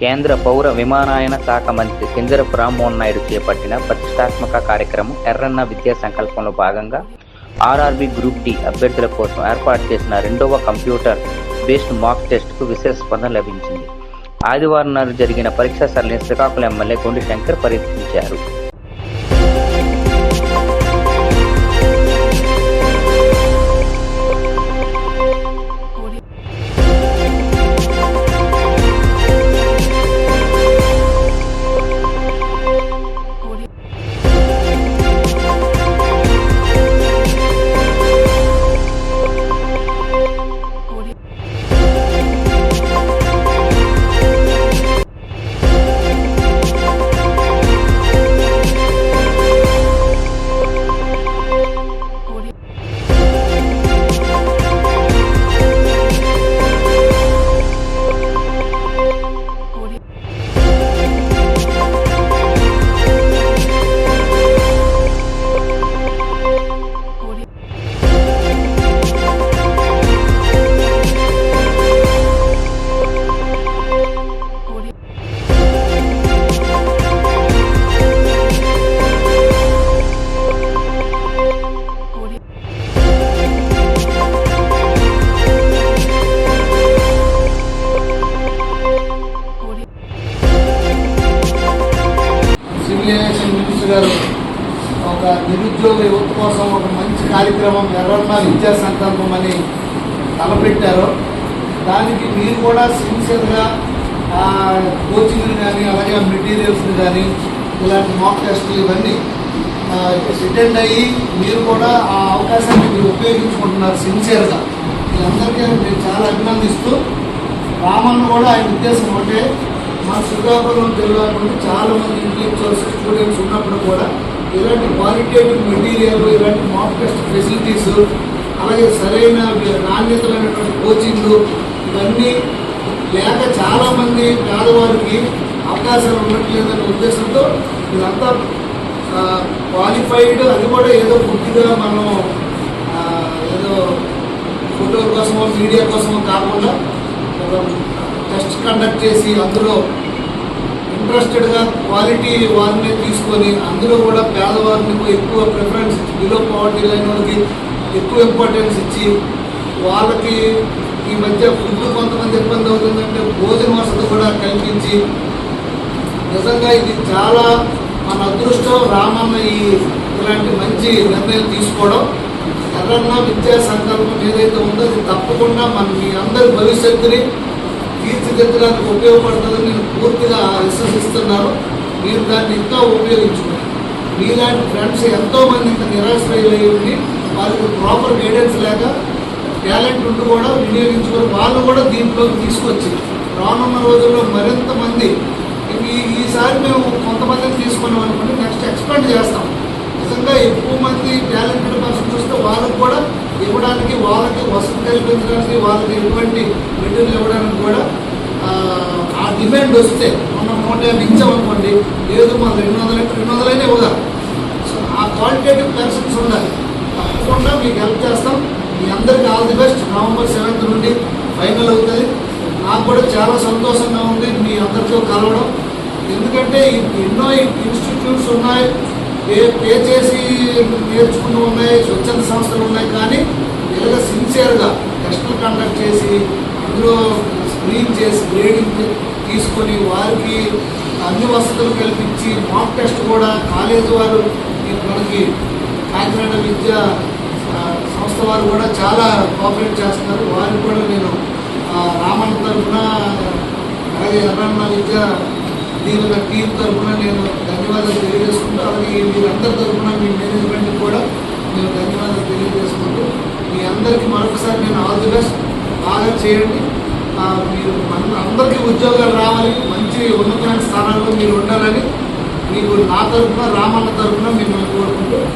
కేంద్ర పౌర విమానయాన శాఖ మంత్రి కింజరపు రామ్మోహన్ నాయుడు చేపట్టిన ప్రతిష్టాత్మక కార్యక్రమం ఎర్రన్న విద్యా సంకల్పంలో భాగంగా ఆర్ఆర్బి గ్రూప్ డి అభ్యర్థుల కోసం ఏర్పాటు చేసిన రెండవ కంప్యూటర్ బేస్డ్ మాక్ టెస్ట్కు విశేష స్పందన లభించింది. ఆదివారం నాడు జరిగిన పరీక్ష సరళిని శ్రీకాకుళం ఎమ్మెల్యే గొండి శంకర్ పర్యటించారు. గారు ఒక నిరుద్యోగ యువత కోసం ఒక మంచి కార్యక్రమం ఎర్రన్నా విద్యా సంకల్పం అని తలపెట్టారు దానికి మీరు కూడా సిన్సియర్గా కోచింగ్ని కానీ అలాగే మెటీరియల్స్ని కానీ ఇలాంటి మాక్ టెస్టులు ఇవన్నీ అటెండ్ అయ్యి మీరు కూడా ఆ అవకాశాన్ని మీరు ఉపయోగించుకుంటున్నారు సిన్సియర్గా వీళ్ళందరికీ నేను చాలా అభినందిస్తూ రామన్న కూడా ఆయన ఉద్దేశం ఒకటే మా శ్రీకాకుళం జిల్లా నుండి చాలా మంది ఇంటెలెక్చువల్స్ స్టూడెంట్స్ ఉన్నప్పుడు కూడా ఇలాంటి క్వాలిటేటివ్ మెటీరియల్ ఇలాంటి మాక్ టెస్ట్ ఫెసిలిటీస్ అలాగే సరైన నాణ్యతలైనటువంటి కోచింగ్ ఇవన్నీ లేక చాలామంది పేదవారికి అవకాశాలు ఉండట్లేదనే ఉద్దేశంతో ఇదంతా క్వాలిఫైడ్ అది కూడా ఏదో పూర్తిగా మనం ఏదో ఫోటో కోసమో మీడియా కోసమో కాకుండా ఒక టెస్ట్ కండక్ట్ చేసి అందులో ఇంట్రెస్టెడ్గా క్వాలిటీ వారిని తీసుకొని అందులో కూడా పేదవారికి ఎక్కువ ప్రిఫరెన్స్ బిలో పావర్టీ లైన్ వాళ్ళకి ఎక్కువ ఇంపార్టెన్స్ ఇచ్చి వాళ్ళకి ఈ మధ్య ఫుడ్ కొంతమంది ఇబ్బంది అవుతుందంటే భోజన వసతి కూడా కల్పించి నిజంగా ఇది చాలా మన అదృష్టం రామన్న ఈ ఇలాంటి మంచి నిర్ణయం తీసుకోవడం. ఎర్రన్న విద్యా సంకల్పం ఏదైతే ఉందో అది తప్పకుండా మన మీ అందరి భవిష్యత్తుని తీర్చిదిద్దడానికి ఉపయోగపడుతుందని నేను పూర్తిగా విశ్వసిస్తున్నాను మీరు దాన్ని ఇంకా ఉపయోగించుకోండి మీలాంటి ఫ్రెండ్స్ ఎంతోమంది ఇంకా నిరాశ్రయులై ఉండి వాళ్ళకి ప్రాపర్ గైడెన్స్ లేక టాలెంట్ ఉండి కూడా వినియోగించుకొని వాళ్ళు కూడా దీంట్లోకి తీసుకొచ్చి రానున్న రోజుల్లో మరింత మంది ఈ ఈసారి మేము కొంతమందిని తీసుకున్నాం అనుకుంటే నెక్స్ట్ ఎక్స్పెండ్ చేస్తాం. నిజంగా ఎక్కువ మంది టాలెంటెడ్ పర్సన్ చూస్తే వాళ్ళకు కూడా ఇవ్వడానికి వాళ్ళకి వసతి కల్పించడానికి వాళ్ళకి ఎటువంటి మెటీరియల్ ఇవ్వడానికి కూడా ఆ, డిమాండ్ వస్తే మనం నూట యాభై ఇచ్చామనుకోండి లేదు మన రెండు వందల రెండు వందలైనా ఇవ్వగలం. సో ఆ క్వాలిటేటివ్ పర్సన్స్ ఉండాలి. తప్పకుండా మీకు హెల్ప్ చేస్తాం. మీ అందరికీ all the best November seventh నుండి ఫైనల్ అవుతుంది. నాకు కూడా చాలా సంతోషంగా ఉంది మీ అందరితో కలవడం. ఎందుకంటే ఎన్నో ఇన్స్టిట్యూట్స్ ఉన్నాయి. పే పే చేసి నేర్చుకుంటూ ఉన్నాయి స్వచ్ఛంద సంస్థలు ఉన్నాయి కానీ ఇలాగ సిన్సియర్గా టెస్టులు కండక్ట్ చేసి అందులో స్క్రీన్ చేసి గ్రేడింగ్ తీసుకొని వారికి అన్ని వసతులు కల్పించి మాక్ టెస్ట్ కూడా కాలేజ్ వారు. మనకి కాకినాడ విద్యా సంస్థ వారు కూడా చాలా కోఆపరేట్ చేస్తున్నారు. వారికి కూడా నేను రామన్ తరఫున అలాగే ఎర్రన్న విద్య దీని టీం తరఫున నేను ధన్యవాదాలు తెలియజేసుకుంటూ అలాగే మీరందరి తరఫున మీ మేనేజ్మెంట్కి కూడా నేను ధన్యవాదాలు తెలియజేసుకుంటూ మీ అందరికీ మరొకసారి నేను ఆల్ ది బెస్ట్. బాగా చేయండి. మీరు మన అందరికీ ఉద్యోగాలు రావాలి. మీ ఉన్నతమైన స్థానాల్లో మీరు ఉండాలని మీకు నా తరఫున రామన్న తరఫున మిమ్మల్ని కోరుకుంటూ